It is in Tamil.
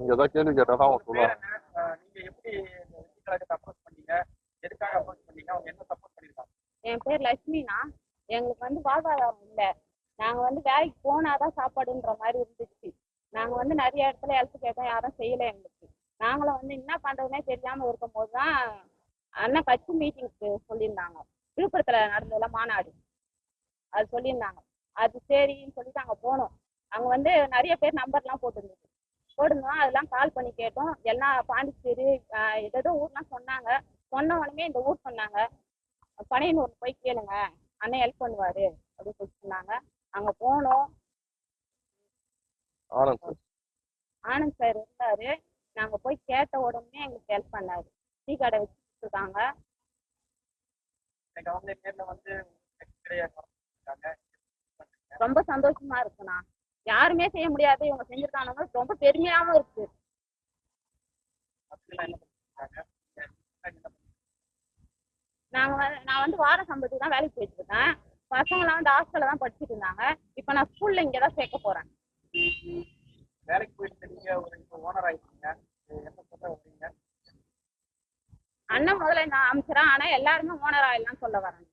நீங்க ஏதாவது கேள்வி கேட்டா தான் என்ன அஹ் நீங்க எப்படி இந்த வெற்றி கழகத்தை அப்ரோச் பண்ணீங்க? எதுக்காக அப்ரோச் பண்ணீங்க? அவங்க என்ன சப்போர்ட் பண்ணிருக்காங்க? என் பேர் லட்சுமினா எங்களுக்கு வந்து வாழ்வாதாரம் இல்லை. நாங்கள் வந்து வேலைக்கு போனாதான் சாப்பாடுன்ற மாதிரி இருந்துச்சு. நாங்கள் வந்து நிறைய இடத்துல ஹெல்ப் கேட்டோம் யாரும் செய்யலை எங்களுக்கு. நாங்களும் வந்து என்ன பண்ணுறதுனே தெரியாமல் இருக்கும்போது தான் அண்ணன் கட்சி மீட்டிங்க்கு சொல்லியிருந்தாங்க. விழுப்புரத்தில் நடந்ததுல மாநாடு. அது சொல்லியிருந்தாங்க. அது சரின்னு சொல்லிட்டு அங்கே போனோம். அங்கே வந்து நிறைய பேர் நம்பர்லாம் போட்டிருந்துச்சு. கேட்டோம். எல்லாம் பாண்டிச்சேரி ஏதேதோ ஊர்லாம் சொன்னாங்க. சொன்ன உடனே இந்த ஊர் சொன்னாங்க. பனையனூர் போய் கேளுங்க. அண்ணன் ஹெல்ப் பண்ணுவாரு. அப்படின்னு சொல்லி சொன்னாங்க. அங்க போனோம். ஆனந்த் சார். இருந்தாரு. நாங்க போய் கேட்ட உடனே எங்களுக்கு ஹெல்ப் பண்ணாரு. டீ கடை வச்சுட்டு இருக்காங்க ரொம்ப சந்தோஷமா இருக்குண்ணா. யாருமே செய்ய முடியாது. இவங்க செஞ்சிருக்காங்க. ரொம்ப பெருமையாவும் இருக்கு. நான் வந்து வார சம்பளத்துக்கு தான் வேலைக்கு போயிட்டு இருக்கேன். பசங்களாம் வந்து ஹாஸ்டல்ல தான் படிச்சுட்டு இருந்தாங்க. இப்போ நான் ஸ்கூல்ல இங்கே தான் சேர்க்க போறேன். வேலைக்கு போயிட்டு நீங்க ஒரு ஓனர் ஆயிட்டீங்க. இது என்ன சொல்ல வரீங்க அண்ணன் முதல்ல நான் அமைச்சரா ஆனா எல்லாருமே ஓனர் ஆயிடலாம் சொல்ல வரேன்